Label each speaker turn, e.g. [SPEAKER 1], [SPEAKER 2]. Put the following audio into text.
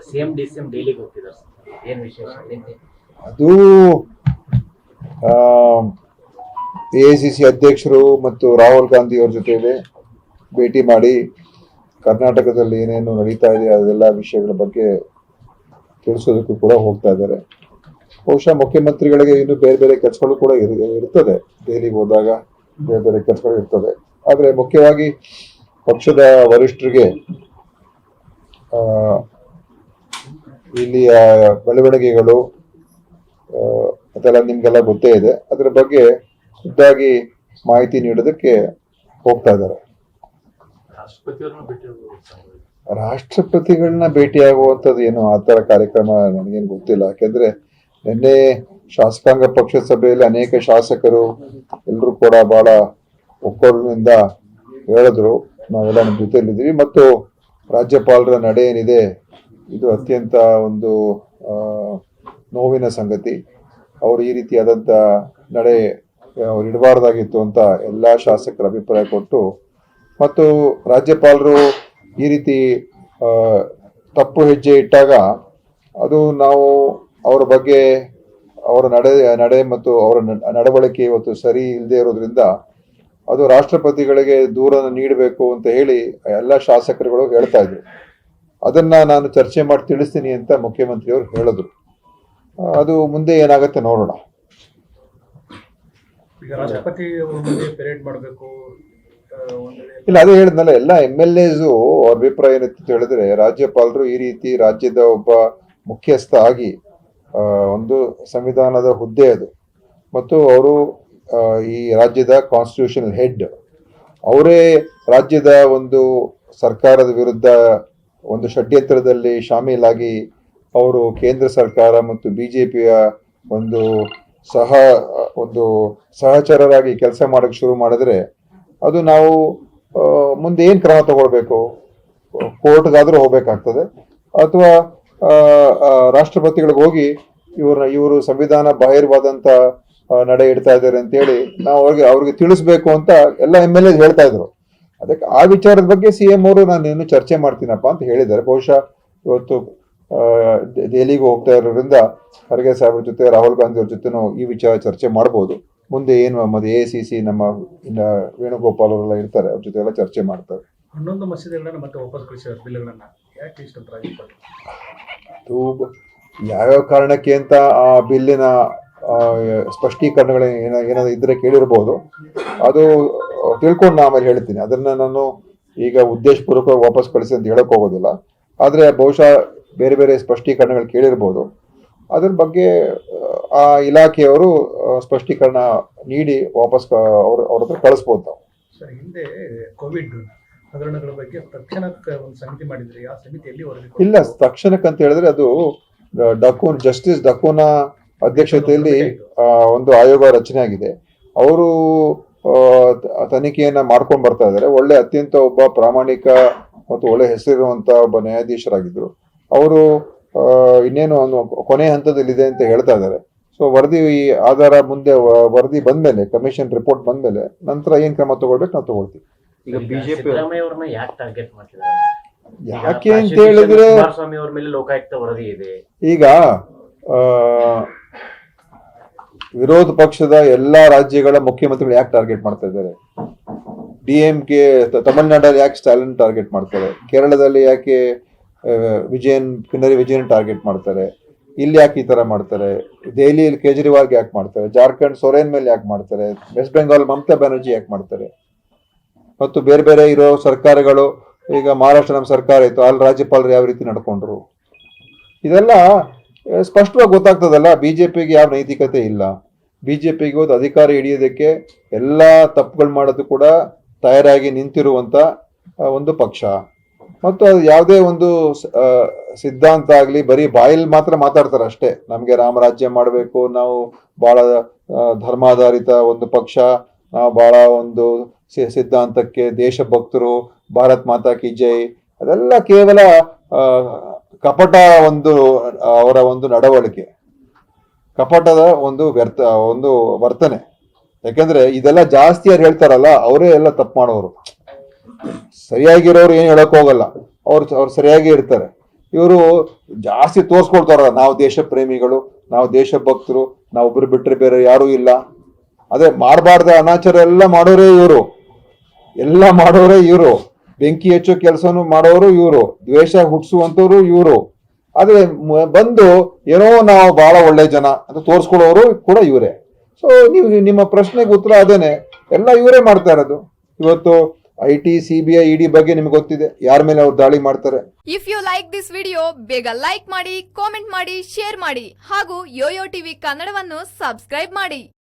[SPEAKER 1] CM D ಏನ್ ವಿಶೇಷ?
[SPEAKER 2] ಅದು ಎ ಸಿ ಸಿ ಅಧ್ಯಕ್ಷರು ಮತ್ತು ರಾಹುಲ್ ಗಾಂಧಿ ಅವ್ರ ಜೊತೆಯಲ್ಲಿ ಭೇಟಿ ಮಾಡಿ ಕರ್ನಾಟಕದಲ್ಲಿ ಏನೇನು ನಡೀತಾ ಇದೆ, ಅದೆಲ್ಲ ವಿಷಯಗಳ ಬಗ್ಗೆ ತಿಳಿಸೋದಕ್ಕೂ ಕೂಡ ಹೋಗ್ತಾ ಇದ್ದಾರೆ. ಬಹುಶಃ ಮುಖ್ಯಮಂತ್ರಿಗಳಿಗೆ ಇನ್ನು ಬೇರೆ ಬೇರೆ ಕೆಲಸಗಳು ಕೂಡ ಇರ್- ಇರ್ತದೆ. ದೆಹಲಿಗೆ ಹೋದಾಗ ಬೇರೆ ಬೇರೆ ಕೆಲಸಗಳು ಇರ್ತದೆ. ಆದರೆ ಮುಖ್ಯವಾಗಿ ಪಕ್ಷದ ವರಿಷ್ಠರಿಗೆ ಇಲ್ಲಿಯ ಬೆಳವಣಿಗೆಗಳು ಅದೆಲ್ಲ ನಿಮ್ಗೆಲ್ಲ ಗೊತ್ತೇ ಇದೆ. ಅದರ ಬಗ್ಗೆ ಖುದ್ದಾಗಿ ಮಾಹಿತಿ ನೀಡೋದಕ್ಕೆ ಹೋಗ್ತಾ ಇದ್ದಾರೆ. ರಾಷ್ಟ್ರಪತಿಗಳನ್ನ ಭೇಟಿಯಾಗುವಂಥದ್ದು ಏನು ಆ ಥರ ಕಾರ್ಯಕ್ರಮ ನನಗೇನು ಗೊತ್ತಿಲ್ಲ. ಯಾಕೆಂದ್ರೆ ನಿನ್ನೆ ಶಾಸಕಾಂಗ ಪಕ್ಷದ ಸಭೆಯಲ್ಲಿ ಅನೇಕ ಶಾಸಕರು ಎಲ್ಲರೂ ಕೂಡ ಬಹಳ ಒಕ್ಕೊರಲಿನಿಂದ ಹೇಳಿದ್ರು. ನಾವೆಲ್ಲ ನಮ್ಮ ಜೊತೆಯಲ್ಲಿದ್ದೀವಿ. ಮತ್ತು ರಾಜ್ಯಪಾಲರ ನಡೆ ಏನಿದೆ ಇದು ಅತ್ಯಂತ ಒಂದು ನೋವಿನ ಸಂಗತಿ. ಅವರು ಈ ರೀತಿಯಾದಂಥ ನಡೆ, ಅವ್ರು ಇಡಬಾರ್ದಾಗಿತ್ತು ಅಂತ ಎಲ್ಲ ಶಾಸಕರ ಅಭಿಪ್ರಾಯ ಕೊಟ್ಟು, ಮತ್ತು ರಾಜ್ಯಪಾಲರು ಈ ರೀತಿ ತಪ್ಪು ಹೆಜ್ಜೆ ಇಟ್ಟಾಗ ಅದು ನಾವು ಅವರ ಬಗ್ಗೆ ಅವರ ನಡೆ ನಡೆ ಮತ್ತು ಅವರ ನಡವಳಿಕೆ ಇವತ್ತು ಸರಿ ಇಲ್ಲದೆ ಇರೋದ್ರಿಂದ ಅದು ರಾಷ್ಟ್ರಪತಿಗಳಿಗೆ ದೂರನ್ನು ನೀಡಬೇಕು ಅಂತ ಹೇಳಿ ಎಲ್ಲ ಶಾಸಕರುಗಳು ಹೇಳ್ತಾ ಇದ್ರು. ಅದನ್ನ ನಾನು ಚರ್ಚೆ ಮಾಡಿ ತಿಳಿಸ್ತೀನಿ ಅಂತ ಮುಖ್ಯಮಂತ್ರಿಯವರು ಹೇಳಿದ್ರು. ಅದು ಮುಂದೆ ಏನಾಗುತ್ತೆ ನೋಡೋಣ. ಇಲ್ಲ ಅದೇ ಹೇಳಿದ್ನಲ್ಲ ಎಲ್ಲ ಎಂ ಎಲ್ ಎಸು ಅವ್ರ ಅಭಿಪ್ರಾಯ ಏನಿತ್ತು ಹೇಳಿದ್ರೆ ರಾಜ್ಯಪಾಲರು ಈ ರೀತಿ ರಾಜ್ಯದ ಒಬ್ಬ ಮುಖ್ಯಸ್ಥ ಆಗಿ ಒಂದು ಸಂವಿಧಾನದ ಹುದ್ದೆ ಅದು. ಮತ್ತು ಅವರು ಈ ರಾಜ್ಯದ ಕಾನ್ಸ್ಟಿಟ್ಯೂಷನಲ್ ಹೆಡ್ ಅವರೇ ರಾಜ್ಯದ ಒಂದು ಸರ್ಕಾರದ ವಿರುದ್ಧ ಒಂದು ಷಡ್ಯಂತ್ರದಲ್ಲಿ ಶಾಮೀಲಾಗಿ ಅವರು ಕೇಂದ್ರ ಸರ್ಕಾರ ಮತ್ತು ಬಿ ಜೆ ಪಿಯ ಒಂದು ಸಹ, ಒಂದು ಸಹಚರರಾಗಿ ಕೆಲಸ ಮಾಡಕ್ಕೆ ಶುರು ಮಾಡಿದ್ರೆ ಅದು ನಾವು ಮುಂದೆ ಏನು ಕ್ರಮ ತಗೊಳ್ಬೇಕು? ಕೋರ್ಟ್ಗಾದರೂ ಹೋಗಬೇಕಾಗ್ತದೆ. ಅಥವಾ ರಾಷ್ಟ್ರಪತಿಗಳಿಗೆ ಹೋಗಿ ಇವ್ರನ್ನ, ಇವರು ಸಂವಿಧಾನ ಬಾಹಿರವಾದಂಥ ನಡೆ ಇಡ್ತಾ ಇದ್ದಾರೆ ಅಂತೇಳಿ ನಾವು ಅವ್ರಿಗೆ ಅವ್ರಿಗೆ ತಿಳಿಸ್ಬೇಕು ಅಂತ ಎಲ್ಲ ಎಂ ಎಲ್ ಎ ಹೇಳ್ತಾ ಇದ್ರು. ಅದಕ್ಕೆ ಆ ವಿಚಾರದ ಬಗ್ಗೆ ಸಿ ಎಂ ಅವರು ನಾನು ಇನ್ನು ಚರ್ಚೆ ಮಾಡ್ತೀನಪ್ಪ ಅಂತ ಹೇಳಿದ್ದಾರೆ. ಬಹುಶಃ ಇವತ್ತು ದೆಹಲಿಗೆ ಹೋಗ್ತಾ ಇರೋದ್ರಿಂದ ಖರ್ಗೆ ಸಾಹೇಬ್ರ ಜೊತೆ ರಾಹುಲ್ ಗಾಂಧಿ ಅವ್ರ ಜೊತೆನೂ ಈ ವಿಚಾರ ಚರ್ಚೆ ಮಾಡ್ಬೋದು. ಮುಂದೆ ಏನು ಮತ್ತೆ ಎ ಸಿ ಸಿ ನಮ್ಮ ವೇಣುಗೋಪಾಲ್ ಅವರೆಲ್ಲ ಇರ್ತಾರೆ ಅವ್ರ ಜೊತೆ ಎಲ್ಲ ಚರ್ಚೆ ಮಾಡ್ತಾರೆ.
[SPEAKER 3] ಹನ್ನೊಂದು ಮಸೀದಿಗಳನ್ನ ಮತ್ತೆ ವಾಪಸ್ ಕಳಿಸಿದ್ದಾರೆ ಬಿಲ್ಗಳನ್ನ ಯಾಕೆ
[SPEAKER 2] ಯಾವ್ಯಾವ ಕಾರಣಕ್ಕೆ ಅಂತ ಆ ಬಿಲ್ಲಿನ ಸ್ಪಷ್ಟೀಕರಣಗಳು ಏನ ಏನಾದ್ರು ಇದ್ರೆ ಕೇಳಿರ್ಬೋದು. ಅದು ತಿಳ್ಕೊಂಡು ನಾ ಆಮೇಲೆ ಹೇಳ್ತೀನಿ. ಅದನ್ನ ನಾನು ಈಗ ಉದ್ದೇಶಪೂರ್ವಕವಾಗಿ ವಾಪಸ್ ಕಳಿಸಿ ಅಂತ ಹೇಳಕ್ ಹೋಗೋದಿಲ್ಲ. ಆದ್ರೆ ಬಹುಶಃ ಬೇರೆ ಬೇರೆ ಸ್ಪಷ್ಟೀಕರಣಗಳು ಕೇಳಿರ್ಬೋದು. ಅದ್ರ ಬಗ್ಗೆ ಆ ಇಲಾಖೆಯವರು ಸ್ಪಷ್ಟೀಕರಣ ನೀಡಿ ವಾಪಸ್ ಅವ್ರ ಅವ್ರ ಹತ್ರ ಕಳಿಸ್ಬೋದು ನಾವು
[SPEAKER 3] ಸರ್ ಹಿಂದೆ ಕೋವಿಡ್ ಹಗರಣಗಳ ಬಗ್ಗೆ ತಕ್ಷಣಕ್ಕೆ ಒಂದು ಸಮಿತಿ ಮಾಡಿದ್ರಿ. ಆ ಸಮಿತಿ ಎಲ್ಲಿ ವರದಿ
[SPEAKER 2] ಇಲ್ಲ ತಕ್ಷಣಕ್ಕೆ ಅಂತ ಹೇಳಿದ್ರೆ ಅದು ಡಕೋನ್ ಜಸ್ಟಿಸ್ ಡಕೋನ ಅಧ್ಯಕ್ಷತೆಯಲ್ಲಿ ಒಂದು ಆಯೋಗ ರಚನೆ ಆಗಿದೆ. ಅವರು ತನಿಖೆಯನ್ನ ಮಾಡ್ಕೊಂಡು ಬರ್ತಾ ಇದ್ದಾರೆ ಒಳ್ಳೆ ಅತ್ಯಂತ ಒಬ್ಬ ಪ್ರಾಮಾಣಿಕ ಮತ್ತು ಒಳ್ಳೆ ಹೆಸರಿರುವಂತ ಒಬ್ಬ ನ್ಯಾಯಾಧೀಶರಾಗಿದ್ರು. ಅವರು ಆ, ಇನ್ನೇನು ಒಂದು ಕೊನೆ ಹಂತದಲ್ಲಿದೆ ಅಂತ ಹೇಳ್ತಾ ಇದ್ದಾರೆ ಸೊ ವರದಿ ಆಧಾರ ಮುಂದೆ ವರದಿ ಬಂದ್ಮೇಲೆ ಕಮಿಷನ್ ರಿಪೋರ್ಟ್ ಬಂದ್ಮೇಲೆ ನಂತರ ಏನ್ ಕ್ರಮ ತಗೊಳ್ಬೇಕು ನಾವು ತಗೊಳ್ತೀವಿ.
[SPEAKER 1] ಈಗ ಸಿದ್ದರಾಮಯ್ಯ ಅವ್ರನ್ನ ಯಾಕೆ ಟಾರ್ಗೆಟ್ ಮಾಡ್ತಿದ್ದಾರೆ?
[SPEAKER 2] ಯಾಕೆ ಅಂತ ಹೇಳಿದ್ರೆ
[SPEAKER 1] ಕುಮಾರಸ್ವಾಮಿ ಅವ್ರ ಮೇಲೆ ಲೋಕಾಯುಕ್ತ ವರದಿ ಇದೆ.
[SPEAKER 2] ಈಗ ಆ, ವಿರೋಧ ಪಕ್ಷದ ಎಲ್ಲಾ ರಾಜ್ಯಗಳ ಮುಖ್ಯಮಂತ್ರಿಗಳು ಯಾಕೆ ಟಾರ್ಗೆಟ್ ಮಾಡ್ತಾ ಇದ್ದಾರೆ? ಡಿ ಎಂ ಕೆ ತಮಿಳುನಾಡಲ್ಲಿ ಯಾಕೆ ಸ್ಟಾಲಿನ್ ಟಾರ್ಗೆಟ್ ಮಾಡ್ತಾರೆ? ಕೇರಳದಲ್ಲಿ ಯಾಕೆ ವಿಜಯನ್ ಪಿನರಿ ವಿಜಯನ್ ಟಾರ್ಗೆಟ್ ಮಾಡ್ತಾರೆ? ಇಲ್ಲಿ ಯಾಕೆ ಈ ತರ ಮಾಡ್ತಾರೆ? ದೆಹಲಿಯಲ್ಲಿ ಕೇಜ್ರಿವಾಲ್ಗೆ ಯಾಕೆ ಮಾಡ್ತಾರೆ? ಜಾರ್ಖಂಡ್ ಸೊರೇನ್ ಮೇಲೆ ಯಾಕೆ ಮಾಡ್ತಾರೆ? ವೆಸ್ಟ್ ಬೆಂಗಾಲ್ ಮಮತಾ ಬ್ಯಾನರ್ಜಿ ಯಾಕೆ ಮಾಡ್ತಾರೆ? ಮತ್ತು ಬೇರೆ ಬೇರೆ ಇರೋ ಸರ್ಕಾರಗಳು, ಈಗ ಮಹಾರಾಷ್ಟ್ರ ನಮ್ಮ ಸರ್ಕಾರ ಇತ್ತು, ಅಲ್ಲಿ ರಾಜ್ಯಪಾಲರು ಯಾವ ರೀತಿ ನಡ್ಕೊಂಡ್ರು? ಇದೆಲ್ಲ ಸ್ಪಷ್ಟವಾಗಿ ಗೊತ್ತಾಗ್ತದಲ್ಲ, ಬಿಜೆಪಿಗೆ ಯಾವ ನೈತಿಕತೆ ಇಲ್ಲ. ಬಿಜೆಪಿಗೆ ಇವತ್ತು ಅಧಿಕಾರ ಹಿಡಿಯೋದಕ್ಕೆ ಎಲ್ಲ ತಪ್ಪುಗಳು ಮಾಡೋದು ಕೂಡ ತಯಾರಾಗಿ ನಿಂತಿರುವಂತ ಒಂದು ಪಕ್ಷ. ಮತ್ತು ಅದು ಯಾವುದೇ ಒಂದು ಸಿದ್ಧಾಂತ ಆಗಲಿ, ಬರೀ ಬಾಯಲ್ಲಿ ಮಾತ್ರ ಮಾತಾಡ್ತಾರೆ ಅಷ್ಟೇ. ನಮಗೆ ರಾಮರಾಜ್ಯ ಮಾಡಬೇಕು, ನಾವು ಭಾಳ ಧರ್ಮಾಧಾರಿತ ಒಂದು ಪಕ್ಷ, ನಾವು ಭಾಳ ಒಂದು ಸಿದ್ಧಾಂತಕ್ಕೆ ದೇಶಭಕ್ತರು, ಭಾರತ್ ಮಾತಾ ಕಿ ಜೈ. ಅದೆಲ್ಲ ಕೇವಲ ಕಪಟ ಒಂದು, ಅವರ ಒಂದು ನಡವಳಿಕೆ. ಕಪಟದ ಒಂದು ವ್ಯರ್ಥ, ಒಂದು ವರ್ತನೆ. ಯಾಕಂದ್ರೆ ಇದೆಲ್ಲ ಜಾಸ್ತಿ ಯಾರು ಹೇಳ್ತಾರಲ್ಲ, ಅವರೇ ಎಲ್ಲ ತಪ್ಪು ಮಾಡೋರು. ಸರಿಯಾಗಿರೋರು ಏನು ಹೇಳಕ್ ಹೋಗಲ್ಲ. ಅವ್ರು ಅವ್ರು ಸರಿಯಾಗಿ ಇರ್ತಾರೆ. ಇವರು ಜಾಸ್ತಿ ತೋರಿಸ್ಕೊಳ್ತಾರ ನಾವು ದೇಶ ಪ್ರೇಮಿಗಳು ನಾವು ದೇಶಭಕ್ತರು, ನಾವು ಒಬ್ರು ಬಿಟ್ಟರೆ ಬೇರೆ ಯಾರೂ ಇಲ್ಲ. ಅದೇ, ಮಾಡಬಾರ್ದ ಅನಾಚಾರ ಎಲ್ಲ ಮಾಡೋರೇ ಇವರು. ಎಲ್ಲ ಮಾಡೋರೇ ಇವರು. ಬೆಂಕಿ ಹಚ್ಚೋ ಕೆಲಸನೂ ಮಾಡೋರು ಇವರು, ದ್ವೇಷ ಹುಟ್ಟಿಸುವಂಥವ್ರು ಇವರು. ಆದರೆ ಬಂದು ಏನೋ ನಾವು ಬಹಳ ಒಳ್ಳೆ ಜನ ಅಂತ ತೋರಿಸ್ಕೊಳ್ಳೋರು ಕೂಡ ಇವರೇ. ಸೊ ನೀವು ನಿಮ್ಮ ಪ್ರಶ್ನೆಗೆ ಉತ್ತರ ಅದೇನೆ, ಎಲ್ಲ ಇವರೇ ಮಾಡ್ತಾ ಇರೋದು. ಇವತ್ತು I T C B I ED ಬಗ್ಗೆ ನಿಮ್ಗೆ ಗೊತ್ತಿದೆ, ಯಾರ ಮೇಲೆ ಅವ್ರು ದಾಳಿ ಮಾಡ್ತಾರೆ.
[SPEAKER 4] If you like this video ಬೇಗ ಲೈಕ್ ಮಾಡಿ ಕಾಮೆಂಟ್ ಮಾಡಿ ಶೇರ್ ಮಾಡಿ, ಹಾಗೂ ಯೋಯೋ ಟಿವಿ ಕನ್ನಡವನ್ನು ಸಬ್ಸ್ಕ್ರೈಬ್ ಮಾಡಿ.